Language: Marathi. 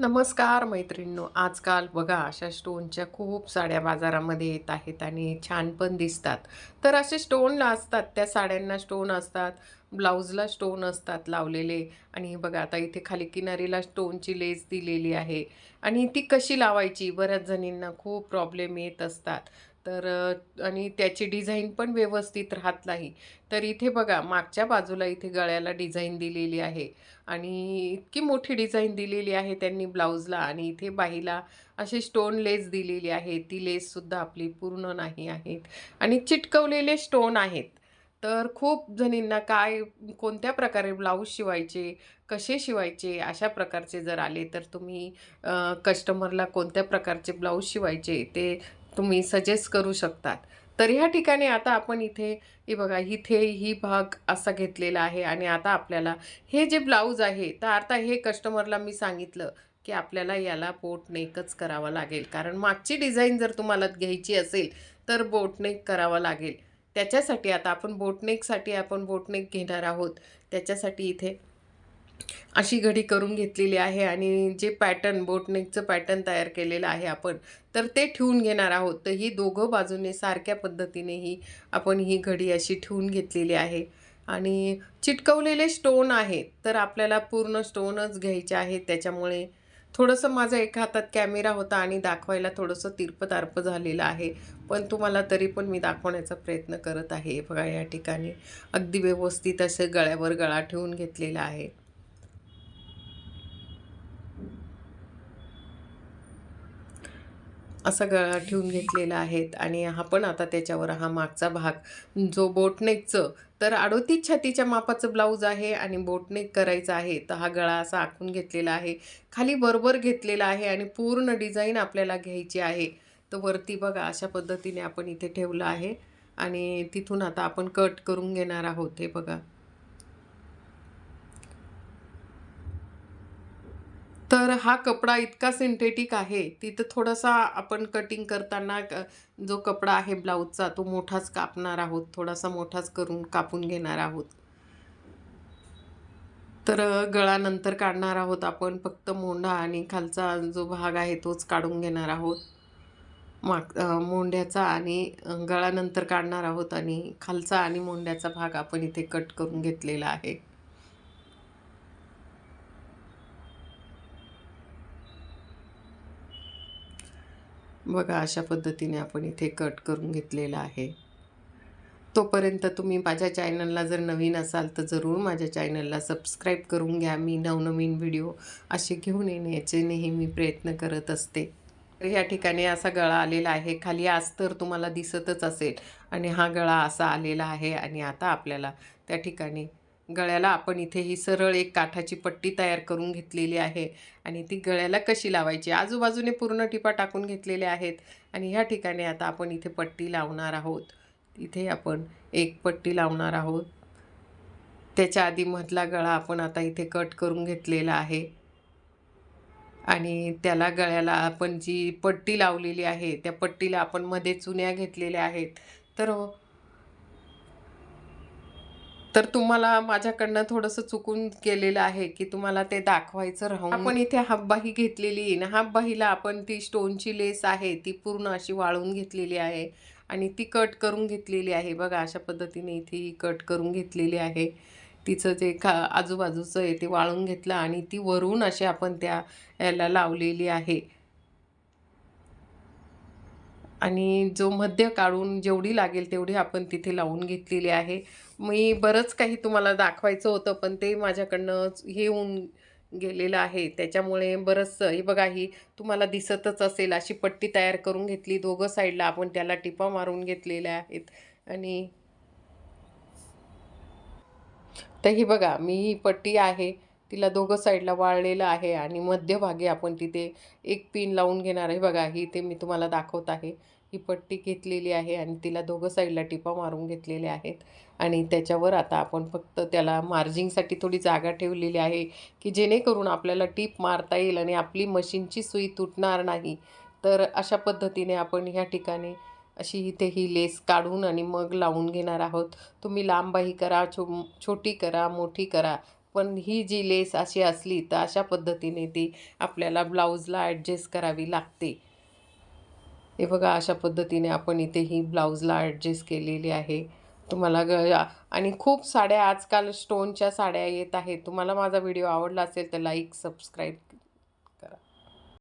नमस्कार मैत्रिणींनो. आजकाल बघा अशा स्टोनच्या खूप साड्या बाजारामध्ये येत आहेत आणि छान पण दिसतात. तर असे स्टोन असतात त्या साड्यांना स्टोन असतात. ब्लाऊजला स्टोन असतात लावलेले. आणि बघा आता इथे खाली किनारीला स्टोनची लेस दिलेली आहे. आणि ती कशी लावायची? बऱ्याच जणींना खूप प्रॉब्लेम येत असतात. तर आणि त्याची डिझाईन पण व्यवस्थित राहत नाही. तर इथे बघा मागच्या बाजूला इथे गळ्याला डिझाईन दिलेली आहे. आणि इतकी मोठी डिझाईन दिलेली आहे त्यांनी ब्लाऊजला. आणि इथे बाहीला अशी स्टोन लेस दिलेली आहे ती लेससुद्धा आपली पूर्ण नाही आहेत. आणि चिटकवलेले स्टोन आहेत. तर खूप जणींना काय कोणत्या प्रकारे ब्लाऊज शिवायचे कसे शिवायचे अशा प्रकारचे जर आले तर तुम्ही कस्टमरला कोणत्या प्रकारचे ब्लाऊज शिवायचे ते तुम्ही सजेस्ट करू शकतात. तर ह्या ठिकाणी आता आपण इथे हे बघा इथे ही भाग असा घेतलेला आहे आणि आता आपल्याला हे जे ब्लाऊज आहे तर आता हे कस्टमरला मी सांगितलं की आपल्याला याला बोटनेकच करावं लागेल. कारण मागची डिझाईन जर तुम्हाला घ्यायची असेल तर बोटनेक करावं लागेल. त्याच्यासाठी आता आपण बोटनेकसाठी आपण बोटनेक घेणार आहोत. त्याच्यासाठी इथे अशी घडी करून घेतलेली आहे आणि जे पॅटर्न बोटनेकचं पॅटर्न तयार केलेलं आहे आपण तर ते ठेवून घेणार आहोत. तर ही दोघं बाजूने सारख्या पद्धतीने ही आपण ही घडी अशी ठेवून घेतलेली आहे. आणि चिटकवलेले स्टोन आहे तर आपल्याला पूर्ण स्टोनच घ्यायचे आहेत. त्याच्यामुळे थोडंसं माझा एका हातात कॅमेरा होता आणि दाखवायला थोडंसं तिरपतार्प झालेलं आहे. पण तुम्हाला तरी पण मी दाखवण्याचा प्रयत्न करत आहे. बघा या ठिकाणी अगदी व्यवस्थित असे गळ्यावर गळा ठेवून घेतलेला आहे. असा गळा ठेवून घेतलेला आहेत. आणि हा पण आता त्याच्यावर हा मागचा भाग. जो बोटनेकचं तर अडोतीस छातीच्या मापाचं ब्लाऊज आहे आणि बोटनेक करायचं आहे. तर हा गळा असा आखून घेतलेला आहे. खाली बरोबर घेतलेला आहे आणि पूर्ण डिझाईन आपल्याला घ्यायची आहे. तर वरती बघा अशा पद्धतीने आपण इथे ठेवलं आहे. आणि तिथून आता आपण कट करून घेणार आहोत हे बघा. तर हा कपडा इतका सिंथेटिक आहे तिथं थोडासा आपण कटिंग करताना जो कपडा आहे ब्लाऊजचा तो मोठाच कापणार आहोत थोडासा मोठाच करून कापून घेणार आहोत. तर गळानंतर काढणार आहोत आपण फक्त मोंढा आणि खालचा जो भाग आहे तोच काढून घेणार आहोत. माग मोंढ्याचा आणि गळानंतर काढणार आहोत आणि खालचा आणि मोंढ्याचा भाग आपण इथे कट करून घेतलेला आहे. बघा अशा पद्धतीने आपण इथे कट करून घेतलेला आहे. तोपर्यंत तुम्ही माझ्या चॅनलला जर नवीन असाल तर जरूर माझ्या चॅनलला सबस्क्राईब करून घ्या. मी नवनवीन व्हिडिओ असे घेऊन येण्याचे नेहमी प्रयत्न करत असते. तर ह्या ठिकाणी असा गळा आलेला आहे. खाली अस्तर तुम्हाला दिसतच असेल. आणि हा गळा असा आलेला आहे आणि आता आपल्याला त्या ठिकाणी गळ्याला आपण इथे ही सरळ एक काठाची पट्टी तयार करून घेतलेली आहे. आणि ती गळ्याला कशी लावायची? आजूबाजूने पूर्ण टिपा टाकून घेतलेल्या आहेत. आणि ह्या ठिकाणी आता आपण इथे पट्टी लावणार आहोत. इथे आपण एक पट्टी लावणार आहोत. त्याच्या आधी मधला गळा आपण आता इथे कट करून घेतलेला आहे. आणि त्याला गळ्याला आपण जी पट्टी लावलेली आहे त्या पट्टीला आपण मध्ये चुन्या घेतलेल्या आहेत. तर तर तुम्हाला माझ्याकडनं थोडंसं चुकून केलेलं आहे की तुम्हाला ते दाखवायचं राहून. आपण इथे हाफबाही घेतलेली आहे. ना हाफबाहीला आपण ती स्टोनची लेस आहे ती पूर्ण अशी वाळून घेतलेली आहे आणि ती कट करून घेतलेली आहे. बघा अशा पद्धतीने इथे ही कट करून घेतलेली आहे. तिचं जे खा आजूबाजूचं आहे ते वाळून घेतलं आणि ती वरून अशी आपण त्या याला लावलेली आहे. आणि जो मध्य काढून जेवढी लागेल तेवढी आपण तिथे लावून घेतलेली आहे. मी बरंच काही तुम्हाला दाखवायचं होतं पण ते माझ्याकडनं हे होऊन गेलेलं आहे. त्याच्यामुळे बरंचसं हे बघा ही तुम्हाला दिसतच असेल अशी पट्टी तयार करून घेतली. दोघं साईडला आपण त्याला टिपा मारून घेतलेल्या आहेत. आणि तर ही बघा मी ही पट्टी आहे. तिला दोघं साईडला वाळलेलं आहे आणि मध्यभागी आपण तिथे एक पिन लावून घेणार आहे. बघा ही ते मी तुम्हाला दाखवत आहे. ही पट्टी घेतलेली आहे आणि तिला दोघं साईडला टिपा मारून घेतलेले आहेत. आणि त्याच्यावर आता आपण फक्त त्याला मार्जिंगसाठी थोडी जागा ठेवलेली आहे की जेणेकरून आपल्याला टीप मारता येईल आणि आपली मशीनची सुई तुटणार नाही. तर अशा पद्धतीने आपण ह्या ठिकाणी अशी इथे ही लेस काढून आणि मग लावून घेणार आहोत. तुम्ही लांब करा छो छोटी करा मोठी करा. पण ही जी लेस अशी असली तर अशा पद्धतीने ती आपल्याला ब्लाऊजला ॲडजस्ट करावी लागते. हे बघा अशा पद्धतीने आपण इथे ही ब्लाऊजला ॲडजस्ट केलेली आहे. तुम्हाला ग आणि खूप साड्या आजकाल स्टोनच्या साड्या येत आहेत. तुम्हाला माझा व्हिडिओ आवडला असेल तर लाईक सबस्क्राईब